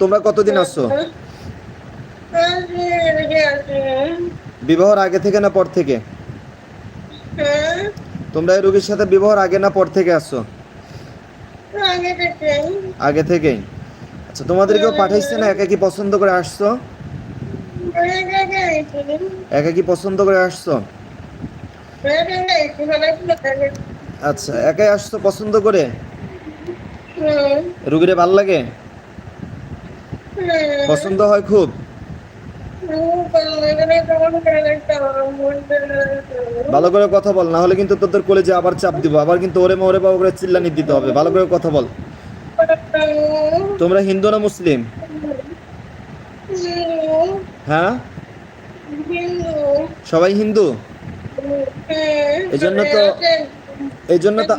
তোমরা কতদিন আসছো? বিবাহর আগে থেকে না পর থেকে? তোমরা এই রোগীর সাথে বিবাহর আগে না পর থেকে আসছো? আগে থেকেই। আচ্ছা তোমাদের কেউ পাঠাইছে না একা কি পছন্দ করে আসছো? একা কি পছন্দ করে আসছো? আচ্ছা একাই আসছো পছন্দ করে? রুগীরে ভালো লাগে? পছন্দ হয় খুব? ভালো করে কথা বল, না হলে কিন্তু তোদের কলেজে আবার চাপ দিব, আবার কিন্তু ওরে মা, ওরে বাবা করে চিল্লানি দিতে হবে। ভালো করে কথা বল। তোমরা হিন্দু না মুসলিম? হ্যাঁ? সবাই হিন্দু? এজন্য তো- এই জন্য তো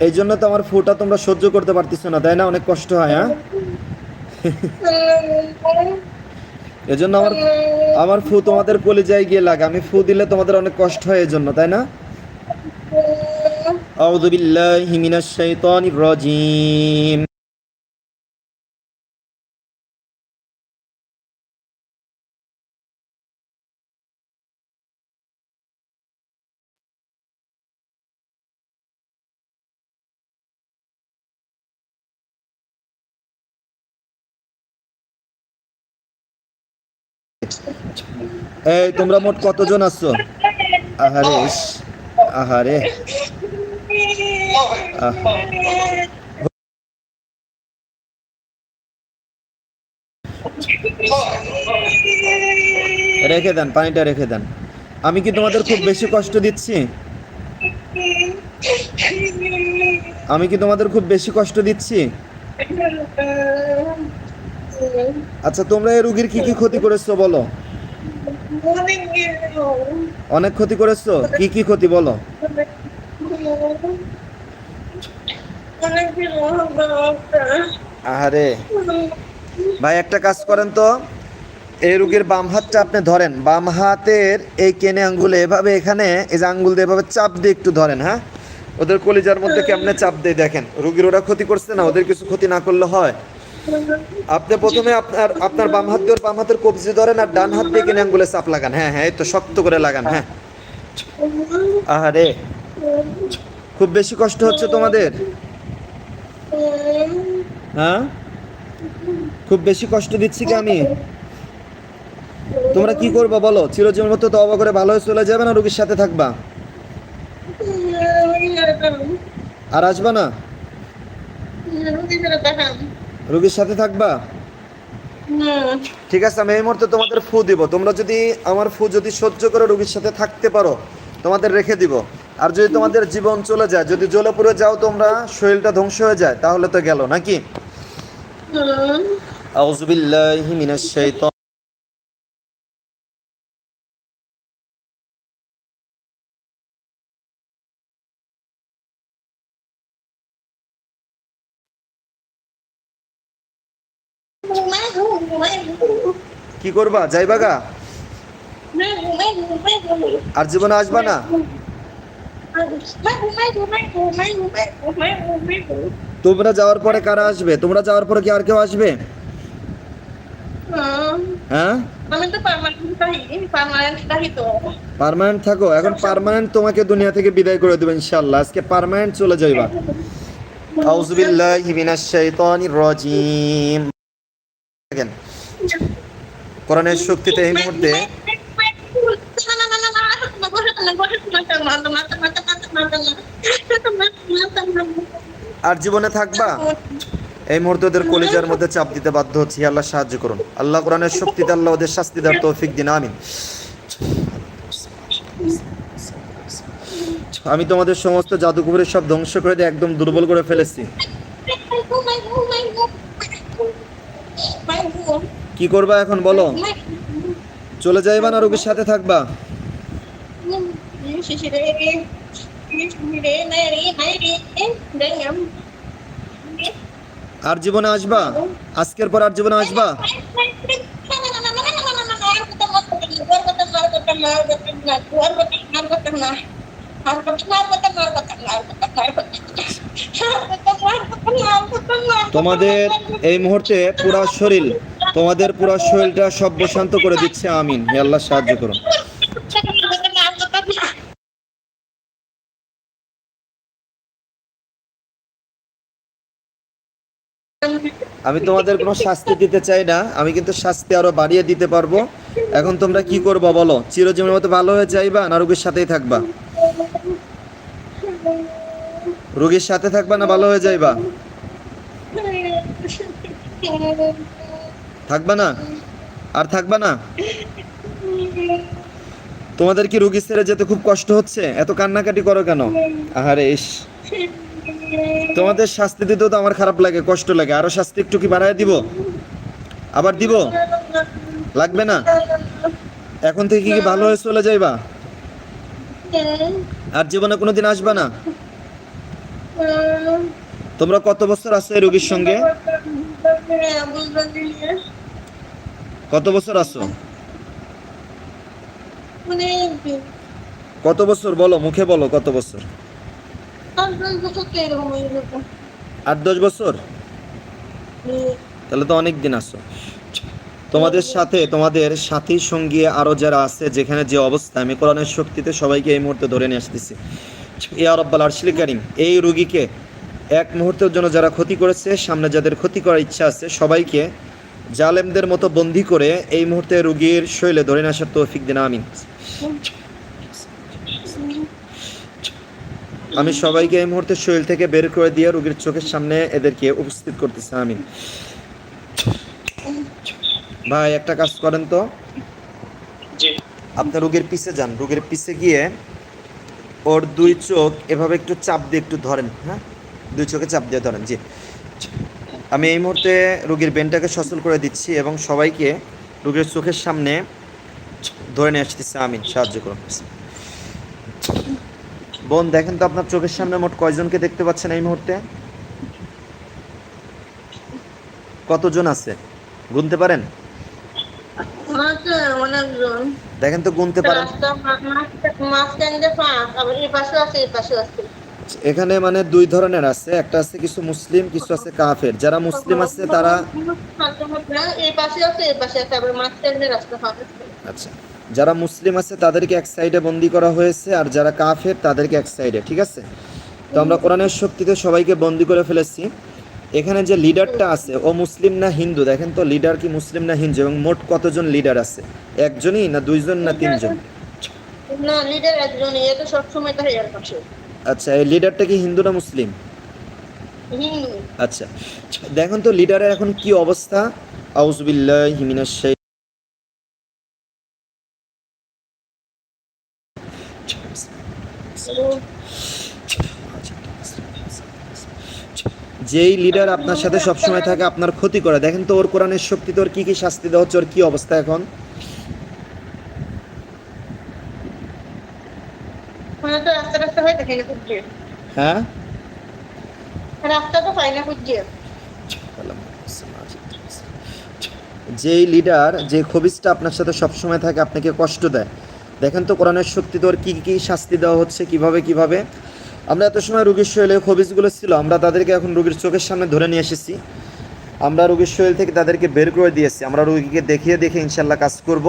এই জন্য তো আমার ফুটা তোমরা সহ্য করতে পারতেছো না, তাই না? অনেক কষ্ট হয় হ্যাঁ? এজন্য আমার আমার ফু তোমাদের কলেজায় গিয়ে লাগে। আমি ফু দিলে তোমাদের অনেক কষ্ট হয় এজন্য, তাই না? আউযু বিল্লাহি মিনাশ শাইতানির রাজিম। এই, তোমরা মোট কতজন আছো? আহারে আহারে। রেখে দেন, পানিটা রেখে দেন। আমি কি তোমাদের খুব বেশি কষ্ট দিচ্ছি? আমি কি তোমাদের খুব বেশি কষ্ট দিচ্ছি? আচ্ছা তোমরা এই রুগীর কি কি ক্ষতি করেছ বলো? অনেক ক্ষতি করেছ? কি কি ক্ষতি বলো? আরে ভাই, একটা কাজ করেন তো। এই রুগীর বাম হাতটা আপনি ধরেন। বাম হাতের এই কেনে আঙ্গুলে এভাবে এখানে, এই যে আঙ্গুল দিয়ে এভাবে চাপ দিয়ে একটু ধরেন হ্যাঁ? ওদের কলিজার মধ্যে কেমনে চাপ দিয়ে দেখেন। রুগীর ওরা ক্ষতি করছে না, ওদের কিছু ক্ষতি না করলে হয়। আপনি প্রথমে আপনার আপনার বাম হাত দিয়ে, বাম হাতের কবজি ধরেন আর ডান হাত দিয়ে কেনে আঙ্গুলে চাপ লাগান। হ্যাঁ হ্যাঁ এই তো শক্ত করে লাগান হ্যাঁ। আহারে, খুব বেশি কষ্ট হচ্ছে তোমাদের? হ্যাঁ? খুব বেশি কষ্ট দিচ্ছি কি আমি? তোমরা কি করবা বলো? চিরজীবন মতো তো অবা করে ভালো হয়ে চলে যাবে না রুগীর সাথে থাকবা? আর আসবা না? রুগীর সাথে থাকবা? ঠিক আছে আমি এই মুহূর্তে তোমাদের ফু দিব। তোমরা যদি আমার ফু যদি সহ্য করে রোগীর সাথে থাকতে পারো তোমাদের রেখে দিব। আর যদি তোমাদের জীবন চলে যায় যদি জলপুরে যাও তোমরা শরীরটা ধ্বংস হয়ে যায় তাহলে তো গেল নাকি? আউযু বিল্লাহি মিনাশ শাইতান। কি করবা? যাইবা গা? আর জীবনে আসবা না? তোমরা যাওয়ার পরে কারা আসবে? তোমরা যাওয়ার পরে কি আর কেউ আসবে? হ্যাঁ? পার্মানেন্ট থাকো। এখন পার্মানেন্ট তোমাকে দুনিয়া থেকে বিদায় করে দেবো ইনশাআল্লাহ। আজকে পার্মানেন্ট চলে যাইবা। আউযু বিল্লাহি মিনাশ শাইতানির রাজিম। দেখেন। কোরআনের শক্তিতে এই মুহূর্তে আর জীবনে থাকবা? এই মুহূর্তে ওদের কলিজার মধ্যে চাপ দিতে বাধ্য হচ্ছি। আল্লাহ সাহায্য করুন। আল্লাহ কোরআনের শক্তিতে আল্লাহ ওদের শাস্তি দেওয়ার তৌফিক দিন। আমিন। আমি তোমাদের সমস্ত জাদুকুপুরের সব ধ্বংস করে দিয়ে একদম দুর্বল করে ফেলেছি। কি করবা এখন বলো? চলে যাইবা না রোগীর সাথে থাকবা? আর জীবনে আসবা? আজকের পর আর জীবনে আসবা? তোমাদের এই মুহূর্তে পুরা শরীর তোমাদের পুরো শরীরটা সব শান্ত করে দিচ্ছে, আমিন। হে আল্লাহ, সাহায্য করুন। আমি তোমাদের কোনো শাস্তি দিতে চাই না, আমি কিন্তু শাস্তি আরও বাড়িয়ে দিতে পারব। এখন তোমরা কি করব বলো? চিরজীবনের মতো ভালো হয়ে যাইবা না রোগীর সাথেই থাকবা? রোগীর সাথে থাকবা না ভালো হয়ে যাইবা? থাকবা না? আর থাকবা না? তোমাদের কি রুগী ছেড়ে যেতে খুব কষ্ট হচ্ছে? এত কান্নাকাটি করো কেন? আহারে, ইস। তোমাদের শাস্তি দিতেও তো আমার খারাপ লাগে, কষ্ট লাগে। আরও শাস্তি একটু কি বাড়ায় দিব? আবার দিব? লাগবে না? এখন থেকে কি ভালো হয়ে চলে যাইবা? আর জীবনে কোনোদিন আসবা না? তোমরা কত বছর আছো রোগীর সঙ্গে? কত বছর আছো? কত বছর বলো মুখে বলো কত বছর? আট দশ বছর? তাহলে তো অনেক দিন আসো তোমাদের সাথে তোমাদের সাথী সঙ্গী আরও যারা আছে যেখানে যে অবস্থা আমি কোরআনের শক্তিতে সবাইকে এই মুহূর্তে ধরে নিয়ে আসতেছি। ইয়া রব্বাল আরশিল কারিম এই রুগীকে এক মুহূর্তের জন্য যারা ক্ষতি করেছে সামনে যাদের ক্ষতি করার ইচ্ছা আছে সবাইকে জালেমদের মতো বন্দি করে এই মুহূর্তে রুগীর শৈলে ধরে নিয়ে আসার তৌফিক দিন আমিন। আমি সবাইকে এই মুহূর্তে শরীর থেকে বের করে দিয়ে রুগীর চোখের সামনে এদেরকে উপস্থিত করতেছি আমিন। ভাই একটা কাজ করেন তো। জি। আপনার রোগীর পিছে যান। রোগীর পিছে গিয়ে ওর দুই চোখ এভাবে একটু চাপ দিয়ে একটু ধরেন হ্যাঁ? দুই চোখে চাপ দিয়ে ধরেন জি। আমি এই মুহূর্তে রুগীর বেনটাকে সচল করে দিচ্ছি এবং সবাইকে রুগীর চোখের সামনে ধরে নিয়ে আসতেছি। আমিন সাহায্য করুন। বোন দেখেন তো আপনার চোখের সামনে মোট কয়জনকে দেখতে পাচ্ছেন এই মুহূর্তে? কতজন আছে? গুনতে পারেন? দেখেন তো গুনতে পারেন। এখানে মানে দুই ধরনের আছে। একটা আছে কিছু মুসলিম কিছু আছে কাফের। যারা মুসলিম আছে তারা আচ্ছা। যারা মুসলিম আছে তাদেরকে এক সাইডে বন্দি করা হয়েছে আর যারা কাফের তাদেরকে এক সাইডে ঠিক আছে? তো আমরা কোরআনের শক্তিতে সবাইকে বন্দি করে ফেলেছি। এখানে যে লিডারটা আছে ও মুসলিম না হিন্দু? দেখেন তো লিডার কি মুসলিম না হিন্দু? এবং মোট কতজন লিডার আছে? একজনই না দুইজন না তিনজন? না লিডার একজনই এটা সবসময় তাই এর পাশে আচ্ছা এই লিডারটা কি হিন্দু না মুসলিম? আচ্ছা দেখুন তো লিডারের এখন কি অবস্থা। আউজবিল্লাহি যেই লিডার আপনার সাথে সবসময় থাকে আপনার ক্ষতি করে। দেখেন তো ওর কোরআনের শক্তিতে ওর কি কি শাস্তি দেওয়া হচ্ছে ওর কি অবস্থা এখন মানে তো রাস্তা রাস্তা হয়ে? যেই লিডার যে খবিসটা আপনার সাথে সবসময় থাকে আপনাকে কষ্ট দেয়। দেখেন তো কোরআনের শক্তি তোর কি কি শাস্তি দেওয়া হচ্ছে কীভাবে কীভাবে? আমরা এত সময় রোগীর শৈলে খবিসগুলো ছিল আমরা তাদেরকে এখন রোগীর চোখের সামনে ধরে নিয়ে এসেছি। আমরা রোগীর শৈল থেকে তাদেরকে বের করে দিয়েছি। আমরা রোগীকে দেখিয়ে দেখে ইনশাল্লাহ কাজ করব।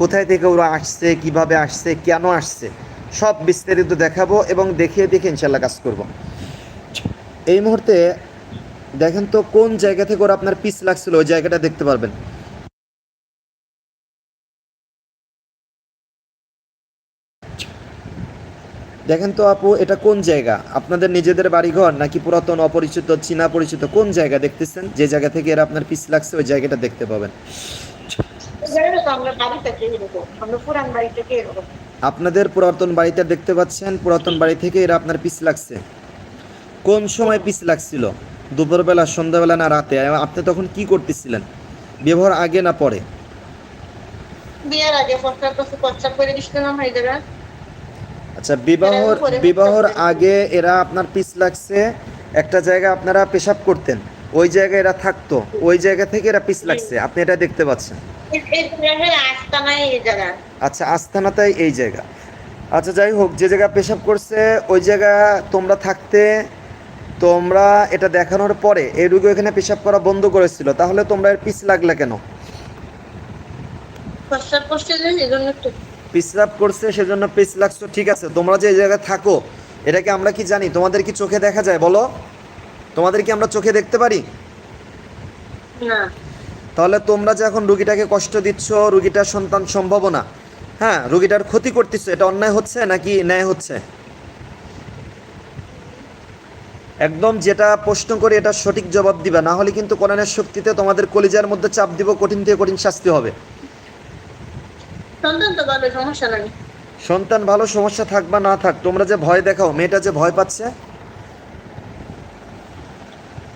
কোথায় থেকে ওরা আসছে কীভাবে আসছে কেন আসছে? সব বিস্তারিত দেখাবো এবং দেখিয়ে দেখে ইনশাল্লাহ কাজ করব। এই মুহূর্তে দেখেন তো কোন জায়গা থেকে ওরা আপনার পিস লাগছিল, ওই জায়গাটা দেখতে পারবেন। দেখেন তো আপু, এটা কোন জায়গা? আপনাদের নিজেদের বাড়িঘর নাকি পুরাতন, অপরিচিত চীনা পরিচিত কোন জায়গা দেখতেছেন? যে জায়গা থেকে এরা আপনার পিস লাগছে, ওই জায়গাটা দেখতে পাবেন। আমরা বাড়ি থেকে এরকম আমরা পুরান বাড়ি থেকে এরকম আপনাদের পুরাতন বাড়িতে দেখতে পাচ্ছেন পুরাতন বাড়ি থেকে এরা আপনার পিস লাগছে। কোন সময় পিস লাগছিল? দুপুরবেলা সন্ধ্যাবেলা না রাতে? আপনি তখন কি করতেছিলেন? ব্যবহার আগে না পরে? বিয়ার আগে করে আচ্ছা বিবাহর বিবাহর আগে এরা আপনার পিস লাগছে একটা জায়গা আপনারা পেশাব করতেন। ওই জায়গায় এরা থাকতো ওই জায়গা থেকে এরা পিস লাগছে। আপনি এটা দেখতে পাচ্ছেন। আচ্ছা আস্থানাতাই এই জায়গা। আচ্ছা যাই হোক যে জায়গা পেশাব করছে ওই জায়গা তোমরা থাকতে তোমরা এটা দেখানোর পরে এই রুগী এখানে পেশাব করা বন্ধ করেছিল তাহলে তোমরা এর পিছ লাগলে কেন? প্রস্তাব করছে সেজন্য পিছ লাগছো ঠিক আছে তোমরা যে এই জায়গায় থাকো এটাকে আমরা কি জানি? তোমাদের কি চোখে দেখা যায় বলো? তোমাদের কি আমরা চোখে দেখতে পারি? না। তাহলে তোমরা যে এখন রুগীটাকে কষ্ট দিচ্ছ রুগীটার সন্তান সম্ভাবনা হ্যাঁ রুগীটার ক্ষতি করতেছো এটা অন্যায় হচ্ছে নাকি ন্যায় হচ্ছে? একদম যেটা প্রশ্ন করে এটা সঠিক জবাব দিবা না হলে কিন্তু কোরআনের শক্তিতে তোমাদের কলিজার মধ্যে চাপ দিব কঠিন থেকে কঠিন শাস্তি হবে। সন্তান ভালো সমস্যা নাই। সন্তান ভালো সমস্যা থাক বা না থাক তোমরা যে ভয় দেখাও মেয়েটা যে ভয় পাচ্ছে মেয়েটা ভয় খায় না ওটা মেয়েটা একটু ব্যাপারে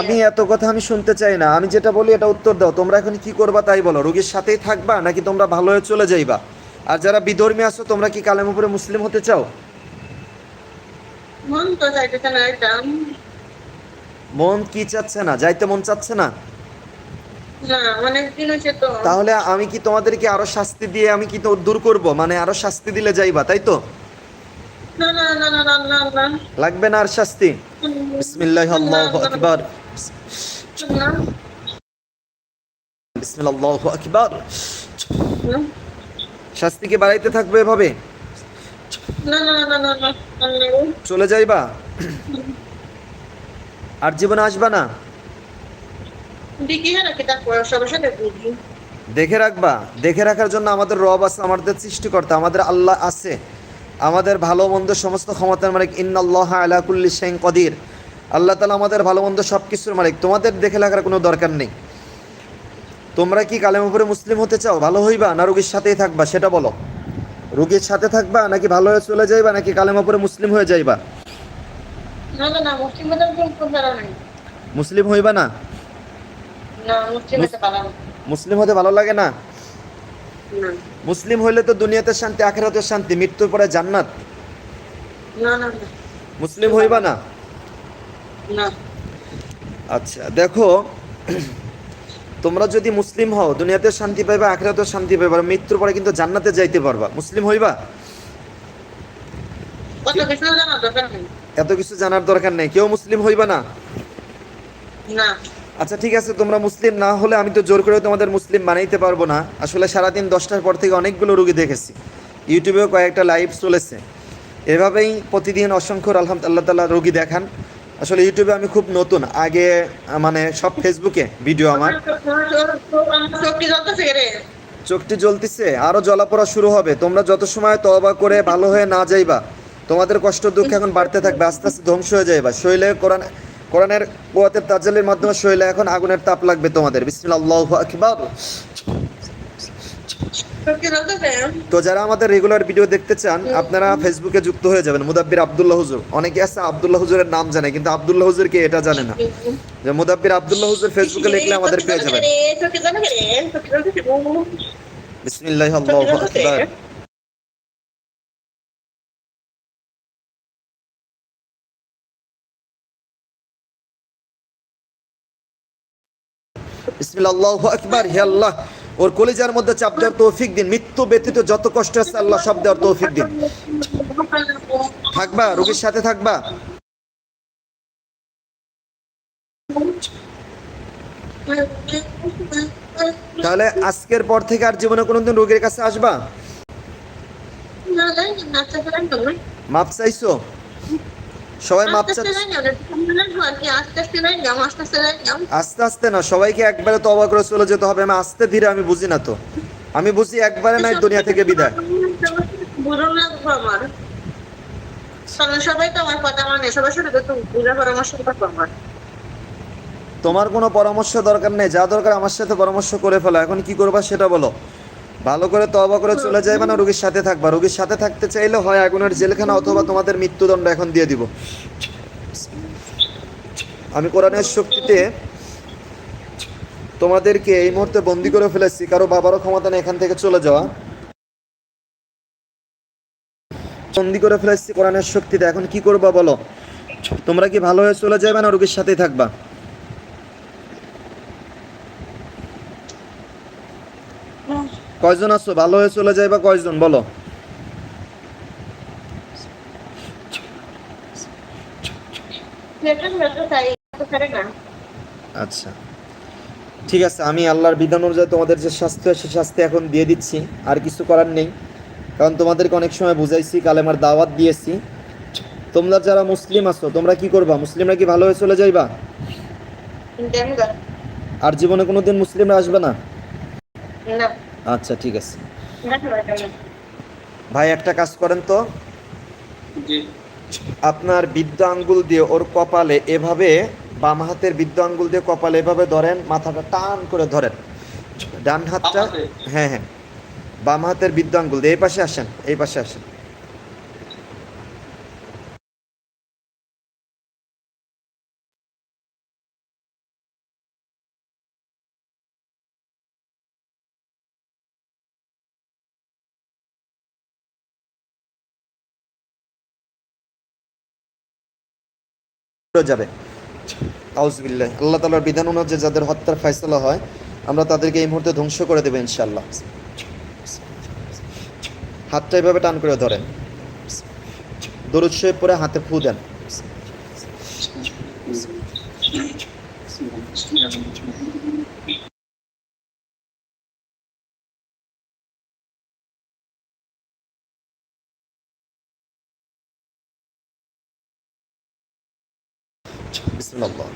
আমি এত কথা আমি শুনতে চাই না আমি যেটা বলি এটা উত্তর দাও তোমরা এখন কি করবা তাই বলো রোগীর সাথেই থাকবা নাকি তোমরা ভালো হয়ে চলে যাইবা? আর যারা বিধর্মী আছো তোমরা কি কালেম উপরে মুসলিম হতে চাও? মন কি চাচ্ছে না? যাইতে মন চাচ্ছে না? তাহলে আমি কি তোমাদেরকে আরও শাস্তি দিয়ে আমি কি দূর করব? মানে আরও শাস্তি দিলে যাইবা তাই তো? লাগবে না আর শাস্তি বিসমিল্লাহ আল্লাহু আকবার বিসমিল্লাহ আল্লাহু আকবার না শাস্তি কি বাড়াইতে থাকবে এভাবে চলে যাইবা আর জীবনে আসবা না হ্যাঁ দেখে রাখবা দেখে রাখার জন্য আমাদের রব আছে আমাদের সৃষ্টিকর্তা আমাদের আল্লাহ আছে আমাদের ভালো মন্দ সমস্ত ক্ষমতার মালিক ইন্নাল্লাহ আলা কুল্লি শাইইন কদির। আল্লাহ তালা আমাদের ভালো মন্দ সব কিছুর মালিক। তোমাদের দেখে রাখার কোনো দরকার নেই। তোমরা কি কালেম উপরে মুসলিম হতে চাও? ভালো হইবা না রুগীর সাথেই থাকবা সেটা বলো। রুগীর সাথে থাকবা নাকি ভালো হয়ে চলে যাইবা নাকি কালেম উপরে মুসলিম হয়ে যাইবা? না না না মুসলিম হতে কোনো বেড়া নাই। মুসলিম হইবা না? না মুসলিম হতে পারা মুসলিম হতে ভালো লাগে না? মুসলিম হইলে তো দুনিয়াতে শান্তি আখেরাতের শান্তি মৃত্যুর পরে জান্নাত। না না না। মুসলিম হইবা না? না। আচ্ছা দেখো তোমরা যদি মুসলিম হও দুনিয়াতে শান্তি পাইবা আখেরাতেও শান্তি পাইবা মৃত্যুর পরে কিন্তু জান্নাতে যাইতে পারবা। মুসলিম হইবা? এত কিছু জানার দরকার নেই। কেউ মুসলিম হইবা না? না। আচ্ছা ঠিক আছে, তোমরা মুসলিম না হলে আমি তো জোর করে তোমাদের মুসলিম বানাইতে পারব না। আসলে সারাদিন দশটার পর থেকে অনেকগুলো রুগী দেখেছি। ইউটিউবেও কয়েকটা লাইভ চলেছে। এভাবেই প্রতিদিন অসংখ্য আলহামদুলিল্লাহ তাল্লাহ রুগী দেখান। আসলে ইউটিউবে আমি খুব নতুন। আগে মানে সব ফেসবুকে ভিডিও আমার। চোখটি জ্বলতেছে, আরও জ্বলাপোড়া শুরু হবে। তোমরা যত সময় তওবা করে ভালো হয়ে না যাইবা, তোমাদের কষ্ট দুঃখ এখন বাড়তে থাকবে, আস্তে আস্তে ধ্বংস হয়ে যাইবা। শৈলে কোরআন কোরআনের কুয়াতের তাজ্জালের মাধ্যমে শৈলে এখন আগুনের তাপ লাগবে তোমাদের বিসমিল্লাহ আকবার তো যারা আমাদের রেগুলার ভিডিও দেখতে চান আপনারা ফেসবুকে যুক্ত হয়ে যাবেন মুদাব্বির আব্দুল্লাহ হুজুর অনেকে আছে আব্দুল্লাহ হুজুরের নাম জানে কিন্তু আব্দুল্লাহ হুজুর কে এটা জানে না যে মুদাব্বির আব্দুল্লাহ হুজুর ফেসবুকে লিখলে আমাদের পেয়ে যাবেন বিসমিল্লাহ আল্লাহু আকবার বিসমিল্লাহ হে আল্লাহ ওর মধ্যে চাপ দেওয়ার তৌফিক দিন মৃত্যু ব্যতীত যত কষ্ট আছে আল্লাহ সব দেওয়ার তৌফিক দিন থাকবা রোগীর সাথে থাকবা তাহলে আজকের পর থেকে আর জীবনে কোনোদিন রোগীর কাছে আসবা মাপ চাইছো সবাই মাপ আস্তে আস্তে না সবাইকে একবারে তো অবাক করে চলে যেতে হবে আমি আস্তে ধীরে আমি বুঝি না তো। আমি বুঝি একবারে নাই দুনিয়া থেকে বিদায়। সবাই তো আমার কথা মানে সবার সাথে তো পরামর্শ করব তোমার কোনো পরামর্শ দরকার নেই যা দরকার আমার সাথে পরামর্শ করে ফেলো এখন কি করবা সেটা বলো। ভালো করে তবা করে চলে যাইবা না, রোগীর সাথে থাকবা। রোগীর সাথে থাকতে চাইলে হয় আগুনের জেলখানা অথবা তোমাদের মৃত্যুদণ্ড এখন দিয়ে দিব। আমি কোরআনের শক্তিতে তোমাদেরকে এই মুহূর্তে বন্দি করে ফেলেছি, কারও বাবারও ক্ষমতা নেই এখান থেকে চলে যাওয়া। বন্দি করে ফেলেছি কোরআনের শক্তিতে, এখন কি করবা বলো? তোমরা কি ভালো হয়ে চলে যাবে না, রোগীর সাথেই থাকবা? কয়জন আছো? ভালো হয়ে চলে যাই বা কয়জন? বলো। আচ্ছা। ঠিক আছে আমি আল্লাহর বিধান অনুযায়ী তোমাদের যে শাস্তি সে শাস্তি এখন দিয়ে দিচ্ছি। আর কিছু করার নেই। কারণ তোমাদেরকে অনেক সময় বুঝাইছি কালেমার দাওয়াত দিয়েছি। তোমরা যারা মুসলিম আছো তোমরা কি করবা? মুসলিমরা কি ভালো হয়ে চলে যাইবা? আর জীবনে কোনোদিন মুসলিমরা আসবে না? না। আচ্ছা ঠিক আছে। ভাই একটা কাজ করেন তো। আপনার বৃদ্ধ আঙ্গুল দিয়ে ওর কপালে এভাবে বাম হাতের বৃদ্ধ আঙ্গুল দিয়ে কপালে এভাবে ধরেন মাথাটা টান করে ধরেন। ডান হাতটা হ্যাঁ হ্যাঁ। বাম হাতের বৃদ্ধ আঙ্গুল দিয়ে এই পাশে আসেন এই পাশে আসেন। যাবে। আউজবিল্লাহ আল্লাহ তালার বিধান অনুযায়ী যাদের হত্যার ফয়সলা হয়, আমরা তাদেরকে এই মুহূর্তে ধ্বংস করে দেবো ইনশাল্লাহ হাতটা এভাবে টান করে ধরেন। দরুদ পরে হাতে ফু দেন। বিসমিল্লাহ।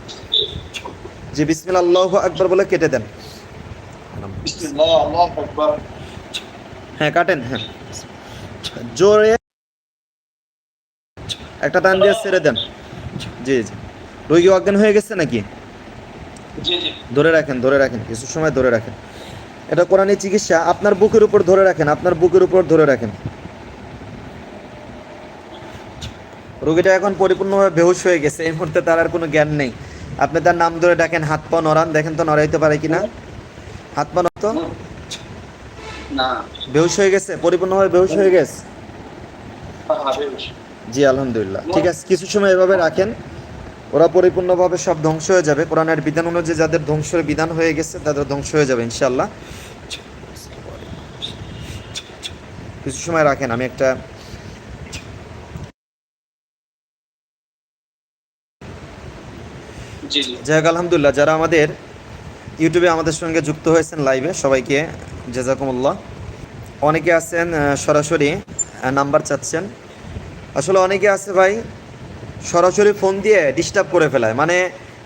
জি বিসমিল্লাহ আকবার বলে কেটে দেন। হ্যাঁ কাটেন হ্যাঁ। জোরে একটা টান দিয়ে ছেড়ে দেন। জি জি। রোগী অজ্ঞান হয়ে গেছে নাকি? ধরে রাখেন ধরে রাখেন কিছু সময় ধরে রাখেন। এটা কোরআনী চিকিৎসা আপনার বুকের উপর ধরে রাখেন আপনার বুকের উপর ধরে রাখেন। রোগীটা এখন পরিপূর্ণভাবে বেহুশ হয়ে গেছে এই মুহূর্তে তার আর কোনো জ্ঞান নেই। আপনি তার নাম ধরে ডাকেন হাত পা নড়ান দেখেন তো নড়াইতে পারে কিনা। হাত পা নড়তো না। বেহুশ হয়ে গেছে? পরিপূর্ণভাবে বেহুশ হয়ে গেছে? জি আলহামদুলিল্লাহ। ঠিক আছে কিছু সময় এভাবে রাখেন। ওরা পরিপূর্ণভাবে সব ধ্বংস হয়ে যাবে। কোরআনের বিধান অনুযায়ী যাদের ধ্বংসের বিধান হয়ে গেছে তাদের ধ্বংস হয়ে যাবে ইনশাল্লাহ কিছু সময় রাখেন আমি একটা জি জি যাই আলহামদুলিল্লাহ, যারা আমাদের ইউটিউবে আমাদের সঙ্গে যুক্ত হয়েছেন লাইভে, সবাইকে জেজাকুমুল্লাহ। অনেকে আছেন সরাসরি নাম্বার চাচ্ছেন। আসলে অনেকে আছে ভাই, সরাসরি ফোন দিয়ে ডিস্টার্ব করে ফেলায়। মানে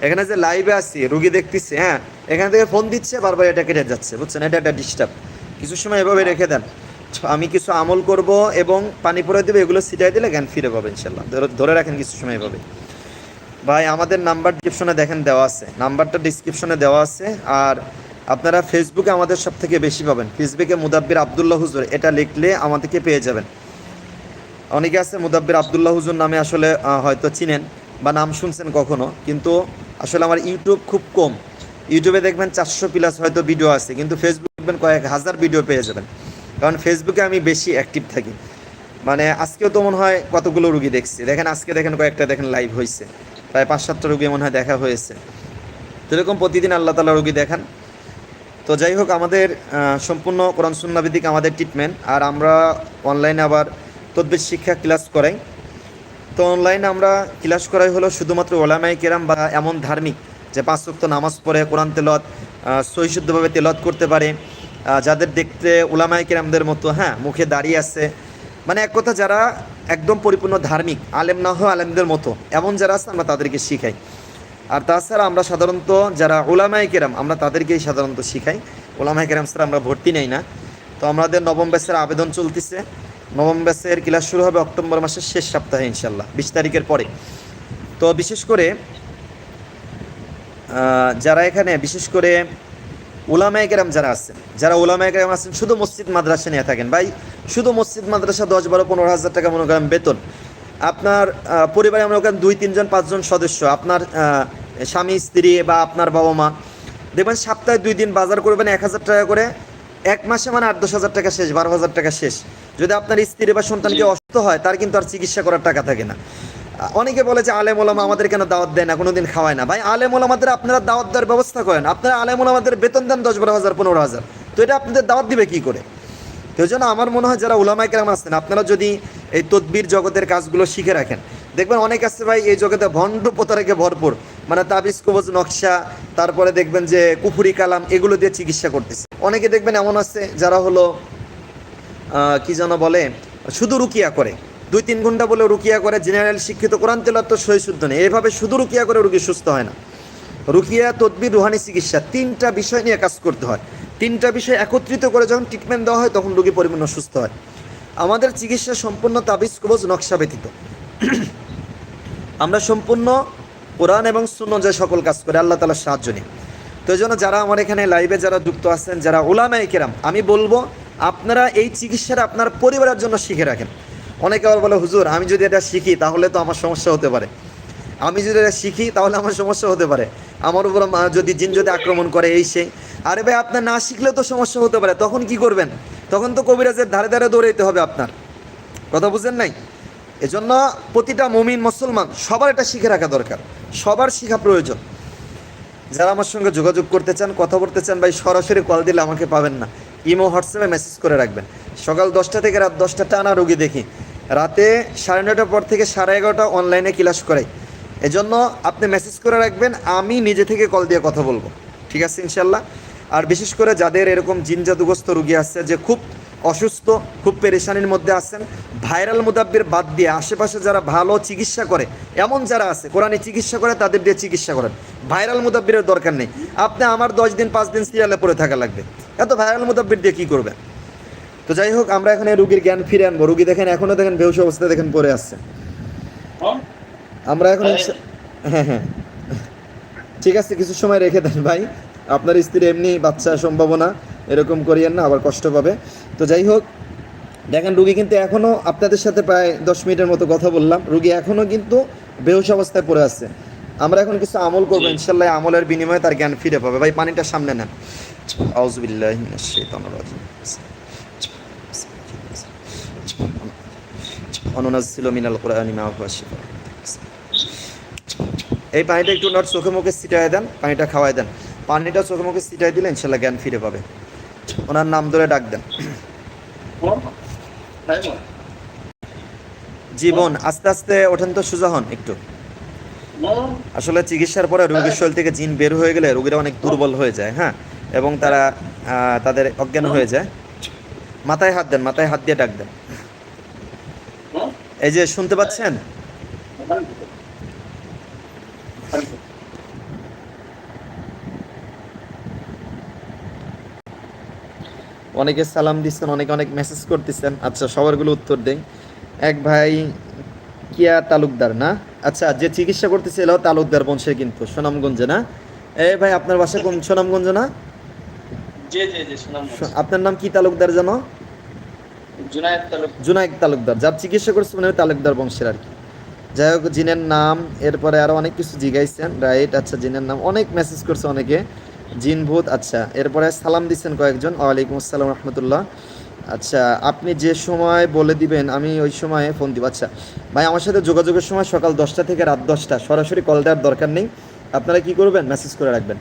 এখানে যে লাইভে আছি, রুগী দেখতেছি হ্যাঁ এখান থেকে ফোন দিচ্ছে, বারবার এটা কেটে যাচ্ছে, বুঝছেন? এটা একটা ডিস্টার্ব কিছু সময় এভাবে রেখে দেন। আমি কিছু আমল করব এবং পানি পরে দেবো, এগুলো ছিটাই দিলে জ্ঞান ফিরে পাবে ইনশাল্লাহ ধরে রাখেন কিছু সময় এভাবে। ভাই, আমাদের নাম্বার ডিসক্রিপশনে দেখেন দেওয়া আছে। নাম্বারটা ডিসক্রিপশনে দেওয়া আছে। আর আপনারা ফেসবুকে আমাদের সব থেকে বেশি পাবেন। ফেসবুকে মুদাব্বির আবদুল্লাহ হুজুর। এটা লিখলে আমাদেরকে পেয়ে যাবেন। অনেকে আছে মুদাব্বির আবদুল্লাহ হুজুর নামে আসলে হয়তো চিনেন বা নাম শুনছেন কখনো। কিন্তু আসলে আমার ইউটিউব খুব কম। ইউটিউবে দেখবেন চারশো প্লাস হয়তো ভিডিও আছে। কিন্তু ফেসবুক দেখবেন কয়েক হাজার ভিডিও পেয়ে যাবেন। কারণ ফেসবুকে আমি বেশি অ্যাক্টিভ থাকি। মানে আজকেও তো মনে হয় কতগুলো রুগী দেখছি। দেখেন, আজকে দেখেন কয়েকটা দেখেন লাইভ হয়েছে প্রায় পাঁচ সাতটা রুগী মনে হয় দেখা হয়েছে। এরকম প্রতিদিন আল্লাহ তালা রুগী দেখান। তো যাই হোক, আমাদের সম্পূর্ণ কোরআন সুন্নাভিত্তিক আমাদের ট্রিটমেন্ট আর আমরা অনলাইনে আবার তদ্বির শিক্ষা ক্লাস করাই। তো অনলাইনে আমরা ক্লাস করাই হলো শুধুমাত্র ওলামাই কেরাম বা এমন ধার্মিক যে পাঁচ ওয়াক্ত নামাজ পড়ে, কোরআন তেলত সহিশুদ্ধভাবে তেলত করতে পারে যাদের দেখতে ওলামাই কেরামদের মতো হ্যাঁ মুখে দাঁড়িয়ে আছে। মানে এক কথা, যারা একদম পরিপূর্ণ ধার্মিক, আলেম না হয় আলেমদের মতো। এমন যারা আছে, আমরা তাদেরকে শিখাই। আর তাছাড়া আমরা সাধারণত যারা ওলামাই কেরাম, আমরা তাদেরকেই সাধারণত শিখাই। ওলামাই কেরাম ছাড়া আমরা ভর্তি নেই না। তো আমাদের নবম ব্যাচের আবেদন চলতেছে। নবম ব্যাচের ক্লাস শুরু হবে অক্টোবর মাসের শেষ সপ্তাহে ইনশাল্লাহ বিশ তারিখের পরে। তো বিশেষ করে যারা এখানে, বিশেষ করে ওলামায় কেরাম যারা আছেন যারা ওলামায় কেরাম আছেন শুধু মসজিদ মাদ্রাসা নিয়ে থাকেন। ভাই শুধু মসজিদ মাদ্রাসা দশ বারো পনেরো হাজার টাকা মনে করেন বেতন। আপনার পরিবারে মনে করেন দুই তিনজন পাঁচজন সদস্য। আপনার স্বামী স্ত্রী বা আপনার বাবা মা। দেখবেন সপ্তাহে দুই দিন বাজার করবেন এক হাজার টাকা করে। এক মাসে মানে আট দশ হাজার টাকা শেষ বারো হাজার টাকা শেষ। যদি আপনার স্ত্রী বা সন্তানকে অসুস্থ হয় তার কিন্তু আর চিকিৎসা করার টাকা থাকে না। অনেকে বলে যে আলেম ওলামা আমাদের কেন দাওয়াত দেয় না, কোনোদিন খাওয়ায় না। ভাই, আলেম ওলামাদের আপনারা দাওয়াত দেওয়ার ব্যবস্থা করেন। আপনারা আলেম ওলামাদের বেতন দেন দশ বারো হাজার, পনেরো হাজার। তো এটা আপনাদের দাওয়াত দিবে কি করে? তো জন্য আমার মনে হয় যারা উলামাই কেরাম আছেন, আপনারা যদি এই তদবির জগতের কাজগুলো শিখে রাখেন। দেখবেন অনেক আছে ভাই, এই জগতে ভণ্ড প্রতারকে ভরপুর। মানে তাবিজ, কবজ, নকশা, তারপরে দেখবেন যে কুফুরি কালাম, এগুলো দিয়ে চিকিৎসা করতেছে। অনেকে দেখবেন এমন আছে যারা হলো কি যেন বলে, শুধু রুকিয়া করে। দুই তিন ঘণ্টা বলে রুকিয়া করে জেনারেল শিক্ষিত কোরআন তেলার তো সই শুদ্ধ নেই। এভাবে শুধু রুকিয়া করে রুগী সুস্থ হয় না। রুকিয়া, তদবির, রুহানি চিকিৎসা তিনটা বিষয় নিয়ে কাজ করতে হয়। তিনটা বিষয় একত্রিত করে যখন ট্রিটমেন্ট দেওয়া হয়, তখন রুগী পরিপূর্ণ সুস্থ হয়। আমাদের চিকিৎসা সম্পূর্ণ তাবিজ, কবজ, নকশা ব্যতীত। আমরা সম্পূর্ণ কোরআন এবং শূন্য যে সকল কাজ করে, আল্লাহ তালার সাহায্য নিই। তো জন্য যারা আমার এখানে লাইভে যারা যুক্ত আছেন, যারা ওলামাই কেরাম, আমি বলব, আপনারা এই চিকিৎসাটা আপনার পরিবারের জন্য শিখে রাখেন। অনেকে আবার বলে, হুজুর, আমি যদি এটা শিখি, তাহলে তো আমার সমস্যা হতে পারে। আমি যদি এটা শিখি, তাহলে আমার সমস্যা হতে পারে। আমার উপর যদি জিন যদি আক্রমণ করে, এই সেই। আরে ভাই, আপনার না শিখলেও তো সমস্যা হতে পারে। তখন কি করবেন? তখন তো কবিরাজের ধারে ধারে দৌড়াইতে হবে আপনার। কথা বুঝেন নাই? এজন্য প্রতিটা মমিন মুসলমান, সবার এটা শিখে রাখা দরকার। সবার শিখা প্রয়োজন। যারা আমার সঙ্গে যোগাযোগ করতে চান, কথা বলতে চান, ভাই, সরাসরি কল দিলে আমাকে পাবেন না। ইমো, হোয়াটসঅ্যাপে মেসেজ করে রাখবেন। সকাল দশটা থেকে রাত দশটা টানা রুগী দেখি। রাতে সাড়ে নটার পর থেকে সাড়ে এগারোটা অনলাইনে ক্লাস করাই। এজন্য আপনি মেসেজ করে রাখবেন, আমি নিজে থেকে কল দিয়ে কথা বলব। ঠিক আছে, ইনশাল্লাহ। আর বিশেষ করে যাদের এরকম জিন জাদুগ্রস্ত রুগী আছে যে খুব অসুস্থ, খুব পেরেশানির মধ্যে আছেন, ভাইরাল মুদাব্বির বাদ দিয়ে আশেপাশে যারা ভালো চিকিৎসা করে, এমন যারা আছে, কোরআনে চিকিৎসা করে, তাদের দিয়ে চিকিৎসা করেন। ভাইরাল মুদাব্বিরের দরকার নেই। আপনি আমার দশ দিন, পাঁচ দিন সিরিয়ালে পড়ে থাকা লাগবে। এত ভাইরাল মুদাব্বির দিয়ে কী করবেন? তো যাই হোক আমরা এখানে রুগীর জ্ঞান ফিরে আনব। রুগী দেখেন এখনও দেখেন বেহুশ অবস্থায় দেখেন পড়ে আসছে আমরা এখন হ্যাঁ হ্যাঁ। ঠিক আছে কিছু সময় রেখে দেন ভাই। আপনার স্ত্রীর এমনি বাচ্চা সম্ভাবনা এরকম করিয়েন না আবার কষ্ট পাবে। তো যাই হোক দেখেন রুগী কিন্তু এখনও আপনাদের সাথে প্রায় দশ মিনিটের মতো কথা বললাম। রুগী এখনও কিন্তু বেহুশ অবস্থায় পড়ে আছে। আমরা এখন কিছু আমল করব। ইনশাল্লাহ আমলের বিনিময়ে তার জ্ঞান ফিরে পাবে। ভাই পানিটা সামনে নেন। আউজবিল্লাহ অনুনাজ্জিলু মিনাল কুরআনি মা হুয়া এই পানিটা একটু নট চোখে মুখে ছিটায় দেন, পানিটা খাওয়াই দেন। পানিটা চোখে মুখে ছিটাই দিলে ইনশাল্লাহ জ্ঞান ফিরে পাবে। ওনার নাম ধরে ডাক দেন। জীবন, আস্তে আস্তে ওঠেন তো সোজা হন একটু। আসলে চিকিৎসার পরে রোগীর শরীর থেকে জিন বের হয়ে গেলে রোগীরা অনেক দুর্বল হয়ে যায় হ্যাঁ? এবং তারা তাদের অজ্ঞান হয়ে যায়। মাথায় হাত দেন, মাথায় হাত দিয়ে ডাক দেন। এই যে শুনতে পাচ্ছেন? অনেকে সালাম দিচ্ছেন অনেকে অনেক মেসেজ করতেছেন। আচ্ছা সবারগুলো উত্তর দেই। এক ভাই কিয়া তালুকদার না? আচ্ছা যে চিকিৎসা করতেছে এলাও তালুকদার বংশের কিন্তু সুনামগঞ্জে না? এই ভাই আপনার বাসা কোন সুনামগঞ্জ না? আপনার নাম কি তালুকদার জানো? জুনায়েদ তালুকদার। যার চিকিৎসা করছে মানে তালুকদার বংশের আর কি। যাই হোক, জিনের নাম, এরপরে আরও অনেক কিছু জিগাইছেন রাইট আচ্ছা জিনের নাম, অনেক মেসেজ করছে অনেকে। জিন ভূত আচ্ছা এরপরে সালাম দিচ্ছেন কয়েকজন। ওয়ালাইকুম আসসালাম রহমতুল্লাহ। আচ্ছা আপনি যে সময় বলে দিবেন, আমি ওই সময়ে ফোন দিব। আচ্ছা ভাই, আমার সাথে যোগাযোগের সময় সকাল দশটা থেকে রাত দশটা, সরাসরি কল দেওয়ার দরকার নেই। আপনারা কি করবেন? মেসেজ করে রাখবেন।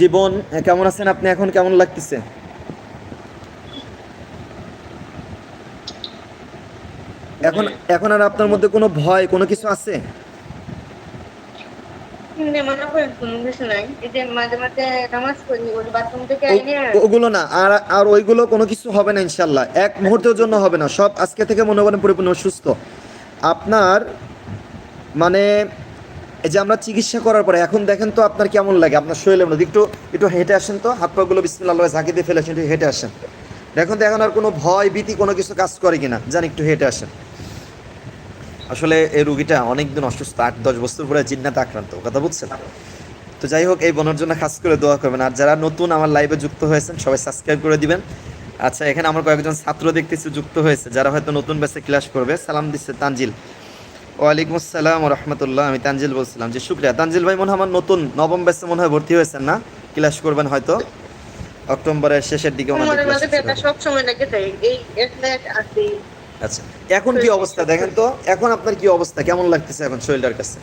জীবন, কেমন আছেন আপনি? এখন কেমন লাগতেছে? এখন এখন আর আপনার মধ্যে কোনো ভয় কোনো কিছু আছে? মনে করেন কোনো কিছু নাই। এই যে মাঝে মাঝে নামাজ পড়ি ওই বাথরুম থেকে ও- আইনে ওগুলো না আর আর ওইগুলো কোনো কিছু হবে না ইনশাল্লাহ এক মুহূর্তের জন্য হবে না সব আজকে থেকে মনে করেন পরিপূর্ণ সুস্থ। আপনার মানে এই যে আমরা চিকিৎসা করার পরে এখন দেখেন তো আপনার কেমন লাগে আপনার শরীরের মধ্যে। একটু একটু হেঁটে আসেন তো হাত পাগুলো বিসমিল্লাহ ঝাঁকি দিয়ে ফেলে আসেন, একটু হেঁটে আসেন। দেখুন তো এখন আর কোনো ভয় ভীতি কোনো কিছু কাজ করে কিনা জান একটু হেঁটে আসেন। আসলে এই রুগীটা অনেকদিন অসুস্থ আট দশ বছর পরে জিন্নাতে আক্রান্ত কথা বুঝছেন? তো যাই হোক এই বোনের জন্য খাস করে দোয়া করবেন। আর যারা নতুন আমার লাইভে যুক্ত হয়েছেন সবাই সাবস্ক্রাইব করে দিবেন। আচ্ছা এখানে আমার কয়েকজন ছাত্র দেখতেছি যুক্ত হয়েছে যারা হয়তো নতুন ব্যাচে ক্লাস করবে। সালাম দিচ্ছে তানজিল। ওয়ালাইকুম আসসালাম রহমতুল্লাহ আমি তানজিল বলছিলাম যে শুক্রিয়া। তানজিল ভাই মনে হয় আমার নতুন নবম ব্যাচে মনে হয় ভর্তি হয়েছেন না? ক্লাস করবেন হয়তো। অক্টোবরের শেষের দিকে ওনাদের। সব সময় লেগে এই আছে আচ্ছা এখন কি অবস্থা দেখেন তো? এখন আপনার কি অবস্থা? কেমন লাগতেছে এখন শরীরটার কাছে?